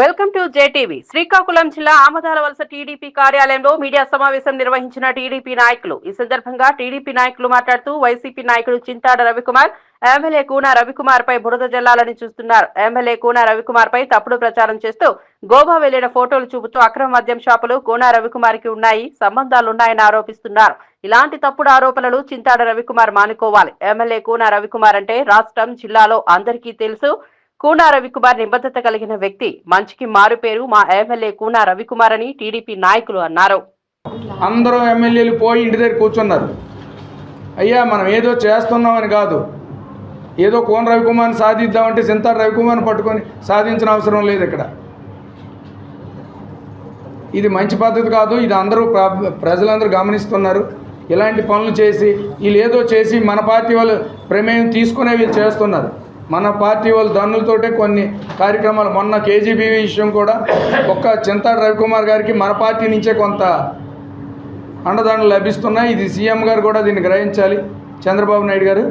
Welcome to JTV. Srikakulam జిల్లా ఆమదాల వలస TDP కార్యాలయంలో మీడియా సమావేశం నిర్వహించిన టీడీపీ నాయకులు. ఈ సందర్భంగా టీడీపీ నాయకులు మాట్లాడుతూ వైసీపీ నాయకుడు చింతాడ రవికుమార్ ఎమ్మెల్యే కూన రవికుమార్ పై బురద జల్లాలని చూస్తున్నారు. ఎమ్మెల్యే కూన రవికుమార్ పై తప్పుడు ప్రచారం చేస్తూ గోవా వెళ్ళిన ఫోటోలు చూపుతూ అక్రమ మద్యం షాపులు కూన రవికుమార్కి ఉన్నాయి సంబంధాలున్నాయని ఆరోపిస్తున్నారు. ఇలాంటి తప్పుడు ఆరోపణలు చింతాడ రవికుమార్ మానుకోవాలి. ఎమ్మెల్యే కూన రవికుమార్ అంటే రాష్ట్రం జిల్లాలో అందరికీ తెలుసు. కూనా రవికుమార్ నిబద్ధత కలిగిన వ్యక్తి. మంచికి మారు పేరు మా ఎమ్మెల్యే కూనా రవికుమార్ అని టీడీపీ నాయకులు అన్నారు. అందరూ ఎమ్మెల్యేలు పోయి ఇంటి దగ్గర కూర్చున్నారు. అయ్యా మనం ఏదో చేస్తున్నామని కాదు. ఏదో కోన రవికుమార్ని సాధిద్దామంటే సింతారు రవికుమార్ని పట్టుకొని సాధించిన అవసరం లేదు ఇక్కడ. ఇది మంచి పద్ధతి కాదు. ఇది అందరూ ప్ర- ప్రజలందరూ గమనిస్తున్నారు. ఇలాంటి పనులు చేసి వీళ్ళు ఏదో చేసి మన పార్టీ వాళ్ళు ప్రమేయం తీసుకునే వీళ్ళు చేస్తున్నారు. మన పార్టీ వాళ్ళు దన్నులతోటే కొన్ని కార్యక్రమాలు. మొన్న కేజీబీవీ విషయం కూడా ఒక్క చింతాడు రవికుమార్ గారికి మన పార్టీ నుంచే కొంత అండదండలు లభిస్తున్నాయి. ఇది సీఎం గారు కూడా దీన్ని గ్రహించాలి. చంద్రబాబు నాయుడు గారు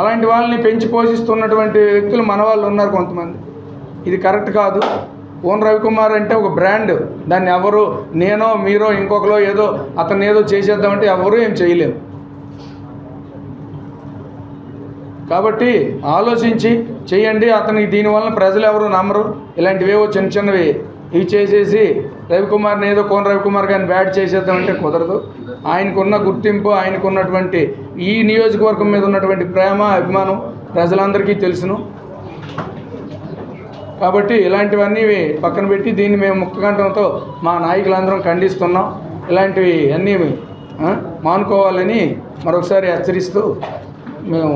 అలాంటి వాళ్ళని పెంచి పోషిస్తున్నటువంటి వ్యక్తులు మన వాళ్ళు ఉన్నారు కొంతమంది. ఇది కరెక్ట్ కాదు. ఓన్ రవికుమార్ అంటే ఒక బ్రాండ్. దాన్ని ఎవరు నేనో మీరో ఇంకొకరో ఏదో అతను ఏదో చేసేద్దామంటే ఎవరూ ఏం చేయలేము కాబట్టి ఆలోచించి చేయండి. అతనికి దీనివల్ల ప్రజలు ఎవరు నమ్మరు. ఇలాంటివేవో చిన్న చిన్నవి ఇవి చేసేసి రవికుమార్ని ఏదో కోన రవికుమార్ గారిని బ్యాట్ చేసేద్దామంటే కుదరదు. ఆయనకున్న గుర్తింపు ఆయనకున్నటువంటి ఈ నియోజకవర్గం మీద ఉన్నటువంటి ప్రేమ అభిమానం ప్రజలందరికీ తెలుసును. కాబట్టి ఇలాంటివన్నీ పక్కన పెట్టి దీన్ని మేము ముక్కగంటంతో మా నాయకులందరం ఖండిస్తున్నాం. ఇలాంటివి అన్నీ మానుకోవాలని మరొకసారి హెచ్చరిస్తూ మేము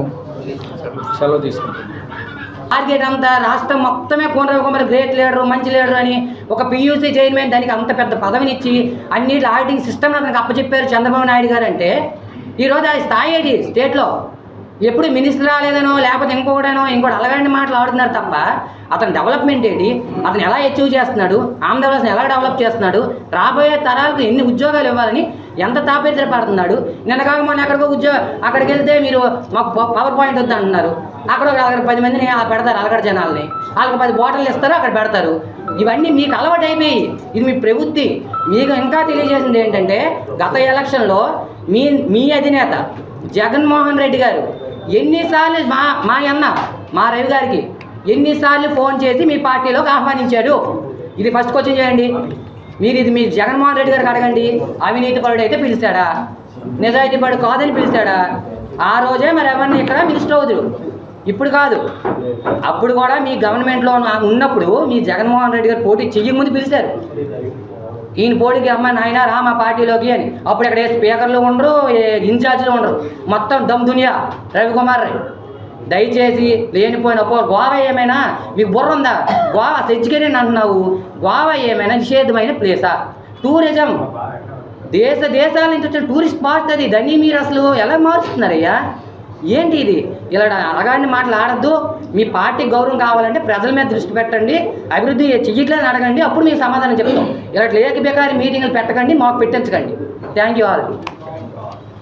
సెలవు తీసుకుంటాం. టార్గెట్ అంతా రాష్ట్రం మొత్తమే కోన రవికుమార్ గ్రేట్ లీడరు మంచి లీడర్ అని ఒక పియూసీ చైర్మన్ దానికి అంత పెద్ద పదవినిచ్చి అన్ని ఆడిటింగ్ సిస్టమ్ అతనికి అప్పచెప్పారు చంద్రబాబు నాయుడు గారు అంటే ఈరోజు ఆ స్థాయి ఏంటి? స్టేట్లో ఎప్పుడు మినిస్టర్ రాలేదనో లేకపోతే ఇంకొకటనో ఇంకోటి అలాగంటి మాటలు ఆడుతున్నారు తప్ప అతని డెవలప్మెంట్ ఏంటి? అతను ఎలా అచీవ్ చేస్తున్నాడు? ఆంధ్రప్రదేశ్ని ఎలా డెవలప్ చేస్తున్నాడు? రాబోయే తరాలకు ఎన్ని ఉద్యోగాలు ఇవ్వాలని ఎంత తాపత్రపడుతున్నాడు నిన్న కాక మొన్న ఎక్కడికో ఉద్యోగ అక్కడికి వెళ్తే మీరు మాకు పవర్ పాయింట్ వద్దు అంటున్నారు. అక్కడ ఒక అక్కడ పది మందిని పెడతారు అలగడ జనాల్ని. వాళ్ళకి పది బాటిల్ ఇస్తారు అక్కడ పెడతారు. ఇవన్నీ మీకు అలవాటు అయిపోయి ఇది మీ ప్రవృత్తి. మీకు ఇంకా తెలియజేసింది ఏంటంటే గత ఎలక్షన్లో మీ మీ అధినేత జగన్మోహన్ రెడ్డి గారు ఎన్నిసార్లు మా మా అన్న మా రవి గారికి ఎన్నిసార్లు ఫోన్ చేసి మీ పార్టీలోకి ఆహ్వానించాడు? ఇది ఫస్ట్ క్వశ్చన్ చేయండి. మీరు ఇది మీ జగన్మోహన్ రెడ్డి గారికి అడగండి. అవినీతి పరుడు అయితే పిలిచాడా? నిజాయితీ పరుడు కాదని పిలిచాడా? ఆ రోజే మరి ఎవరిని ఇక్కడ మినిస్టర్ అవుతుడు ఇప్పుడు కాదు. అప్పుడు కూడా మీ గవర్నమెంట్లో ఉన్నప్పుడు మీ జగన్మోహన్ రెడ్డి గారు పోటీ చెయ్యి ముందు పిలిచారు. ఈయన పోటీకి అమ్మ నాయన రా మా పార్టీలోకి అని. అప్పుడు ఇక్కడ ఏ స్పీకర్లు ఉండరు ఏ ఇన్ఛార్జీలు ఉండరు. మొత్తం దమ్ దునియా. రవికుమార్ రాయ్ దయచేసి లేనిపోయిన పో గోవా ఏమైనా? మీకు బుర్ర ఉందా? గోవా తెచ్చుకెళ్ళి అంటున్నావు. గోవా ఏమైనా నిషేధమైన ప్లేసా? టూరిజం. దేశ దేశాల నుంచి వచ్చిన టూరిస్ట్ స్పాట్ అది. దాన్ని మీరు అసలు ఎలా మారుస్తున్నారయ్యా ఏంటి ఇది? ఇలా అడగాని మాటలు ఆడద్దు. మీ పార్టీ గౌరవం కావాలంటే ప్రజల మీద దృష్టి పెట్టండి. అభివృద్ధి చెయ్యట్లేదని అడగండి. అప్పుడు మీకు సమాధానం చెప్తాం. ఇలా లేక బేకారి మీటింగ్లు పెట్టకండి. మాకు పెట్టించకండి. Thank you all